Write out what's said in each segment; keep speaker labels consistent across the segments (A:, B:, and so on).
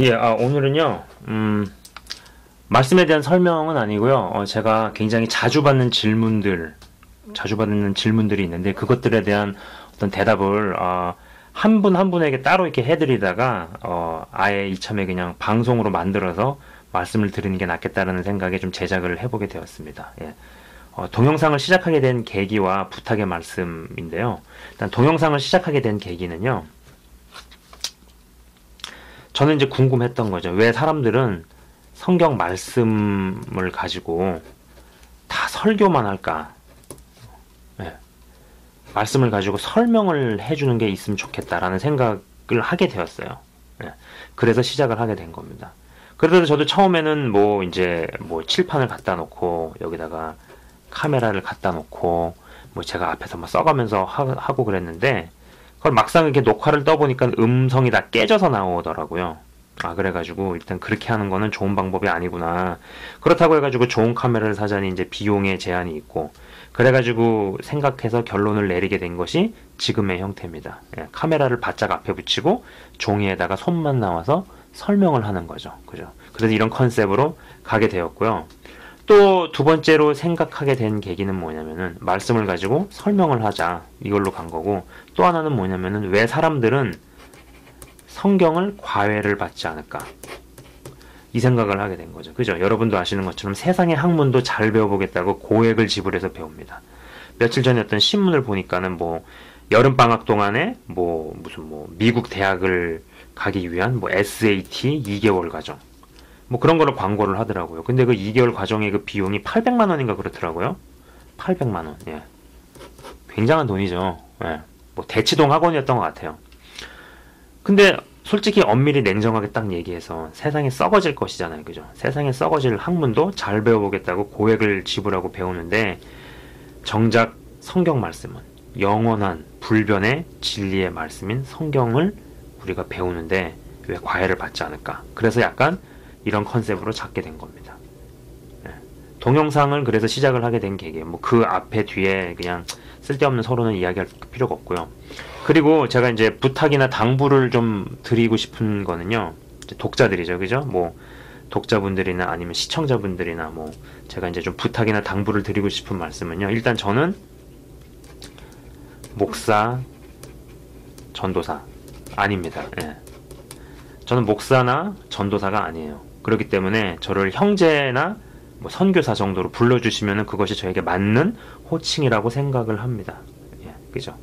A: 예, 아, 오늘은요, 음, 말씀에 대한 설명은 아니고요. 어, 제가 굉장히 자주 받는 질문들, 자주 받는 질문들이 있는데 그것들에 대한 어떤 대답을 어, 한분 한 분에게 따로 이렇게 해드리다가 어, 아예 이참에 그냥 방송으로 만들어서 말씀을 드리는 게 낫겠다라는 생각에 좀 제작을 해보게 되었습니다. 예. 어, 동영상을 시작하게 된 계기와 부탁의 말씀인데요. 일단 동영상을 시작하게 된 계기는요. 저는 이제 궁금했던 거죠. 왜 사람들은 성경 말씀을 가지고 다 설교만 할까? 네. 말씀을 가지고 설명을 해주는 게 있으면 좋겠다라는 생각을 하게 되었어요. 네. 그래서 시작을 하게 된 겁니다. 그래서 저도 처음에는 뭐 이제 뭐 칠판을 갖다 놓고 여기다가 카메라를 갖다 놓고 뭐 제가 앞에서 막 써가면서 하, 고 그랬는데 그걸 막상 이렇게 녹화를 떠보니까 음성이 다 깨져서 나오더라고요. 아, 그래가지고 일단 그렇게 하는 거는 좋은 방법이 아니구나. 그렇다고 해가지고 좋은 카메라를 사자니 이제 비용에 제한이 있고, 그래가지고 생각해서 결론을 내리게 된 것이 지금의 형태입니다. 예, 카메라를 바짝 앞에 붙이고 종이에다가 손만 나와서 설명을 하는 거죠. 그죠? 그래서 이런 컨셉으로 가게 되었고요. 또 두 번째로 생각하게 된 계기는 뭐냐면은 말씀을 가지고 설명을 하자. 이걸로 간 거고. 또 하나는 뭐냐면은 왜 사람들은 성경을 과외를 받지 않을까. 이 생각을 하게 된 거죠. 그죠? 여러분도 아시는 것처럼 세상의 학문도 잘 배워보겠다고 고액을 지불해서 배웁니다. 며칠 전에 어떤 신문을 보니까는 뭐 여름 방학 동안에 뭐 무슨 뭐 미국 대학을 가기 위한 뭐 SAT 2개월 과정 뭐 그런 거를 광고를 하더라고요. 근데 그 2개월 과정의 그 비용이 800만 원인가 그렇더라고요. 800만 원. 예. 굉장한 돈이죠. 예. 뭐 대치동 학원이었던 것 같아요. 근데 솔직히 엄밀히 냉정하게 딱 얘기해서 세상에 썩어질 것이잖아요. 그죠? 세상에 썩어질 학문도 잘 배워보겠다고 고액을 지불하고 배우는데 정작 성경 말씀은 영원한 불변의 진리의 말씀인 성경을 우리가 배우는데 왜 과외를 받지 않을까? 그래서 약간 이런 컨셉으로 잡게 된 겁니다. 네. 동영상을 그래서 시작을 하게 된 계기. 뭐 그 앞에 뒤에 그냥 쓸데없는 서로는 이야기할 필요가 없고요. 그리고 제가 이제 부탁이나 당부를 좀 드리고 싶은 거는요. 독자들이죠. 그죠? 뭐 독자분들이나 아니면 시청자분들이나 뭐 제가 이제 좀 부탁이나 당부를 드리고 싶은 말씀은요. 일단 저는 목사, 전도사 아닙니다. 예. 저는 목사나 전도사가 아니에요. 그렇기 때문에 저를 형제나 뭐 선교사 정도로 불러주시면 그것이 저에게 맞는 호칭이라고 생각을 합니다. 예, 그죠?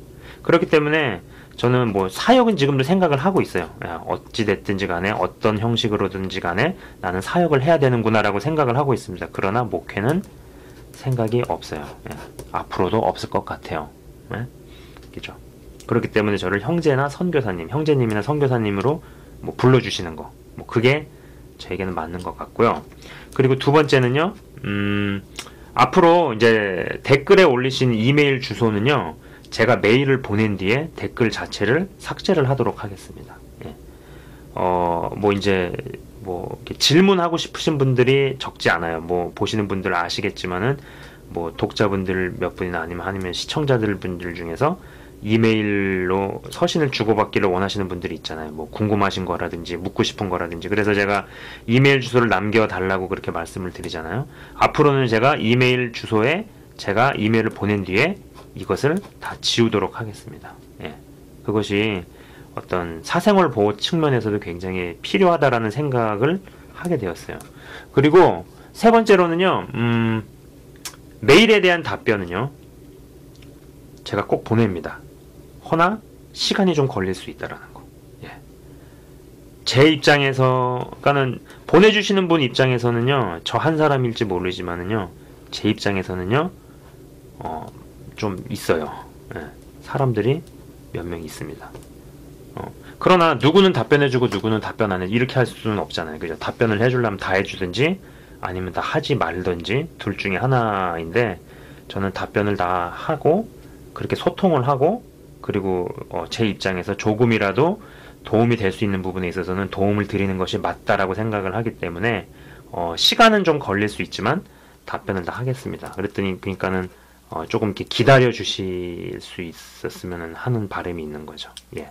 A: 그렇기 때문에 저는 뭐 사역은 지금도 생각을 하고 있어요. 예, 어찌 됐든지 간에 어떤 형식으로든지 간에 나는 사역을 해야 되는구나라고 생각을 하고 있습니다. 그러나 목회는 생각이 없어요. 예, 앞으로도 없을 것 같아요. 예, 그죠? 그렇기 때문에 저를 형제나 선교사님, 형제님이나 선교사님으로 뭐 불러주시는 거, 뭐 그게 저에게는 맞는 것 같고요. 그리고 두 번째는요, 음, 앞으로 이제 댓글에 올리신 이메일 주소는요, 제가 메일을 보낸 뒤에 댓글 자체를 삭제를 하도록 하겠습니다. 예. 어, 뭐 이제 뭐 질문하고 싶으신 분들이 적지 않아요. 뭐 보시는 분들 아시겠지만은 뭐 독자분들 몇 분이나 아니면 아니면 시청자들 분들 중에서 이메일로 서신을 주고받기를 원하시는 분들이 있잖아요. 뭐 궁금하신 거라든지 묻고 싶은 거라든지. 그래서 제가 이메일 주소를 남겨달라고 그렇게 말씀을 드리잖아요. 앞으로는 제가 이메일 주소에 제가 이메일을 보낸 뒤에 이것을 다 지우도록 하겠습니다. 예. 그것이 어떤 사생활 보호 측면에서도 굉장히 필요하다라는 생각을 하게 되었어요. 그리고 세 번째로는요, 음, 메일에 대한 답변은요, 제가 꼭 보냅니다. 허나 시간이 좀 걸릴 수 있다라는 거. 예. 제 입장에서, 그러니까는 보내주시는 분 입장에서는요, 저 한 사람일지 모르지만은요, 제 입장에서는요, 어, 좀 있어요. 예. 사람들이 몇 명 있습니다. 어, 그러나 누구는 답변해주고 누구는 답변 안 해. 이렇게 할 수는 없잖아요. 그죠? 답변을 해주려면 다 해주든지 아니면 다 하지 말든지 둘 중에 하나인데 저는 답변을 다 하고 그렇게 소통을 하고 그리고 어, 제 입장에서 조금이라도 도움이 될 수 있는 부분에 있어서는 도움을 드리는 것이 맞다라고 생각을 하기 때문에 어, 시간은 좀 걸릴 수 있지만 답변을 다 하겠습니다. 그랬더니 그러니까는 어, 조금 이렇게 기다려 주실 수 있었으면 하는 바람이 있는 거죠. 예.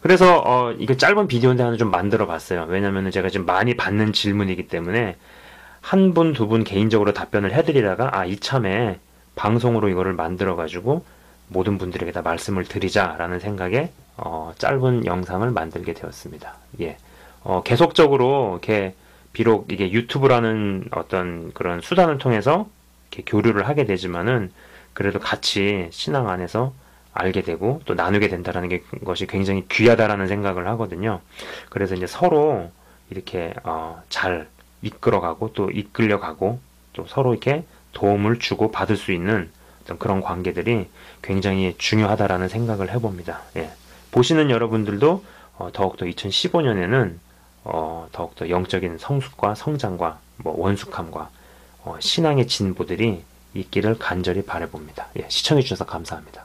A: 그래서 어, 이거 짧은 비디오인데 하나 좀 만들어 봤어요. 왜냐면은 제가 지금 많이 받는 질문이기 때문에 한 분, 두 분 개인적으로 답변을 해드리다가 아, 이참에 방송으로 이거를 만들어 가지고 모든 분들에게 다 말씀을 드리자라는 생각에 어, 짧은 영상을 만들게 되었습니다. 예. 어, 계속적으로 이렇게 비록 이게 유튜브라는 어떤 그런 수단을 통해서 이렇게 교류를 하게 되지만은 그래도 같이 신앙 안에서 알게 되고 또 나누게 된다라는 게 것이 굉장히 귀하다라는 생각을 하거든요. 그래서 이제 서로 이렇게 어, 잘 이끌어가고 또 이끌려가고 또 서로 이렇게 도움을 주고 받을 수 있는 어떤 그런 관계들이 굉장히 중요하다라는 생각을 해봅니다. 예. 보시는 여러분들도 어, 더욱더 2015년에는 어, 더욱더 영적인 성숙과 성장과 뭐 원숙함과 어, 신앙의 진보들이 있기를 간절히 바라봅니다. 예, 시청해주셔서 감사합니다.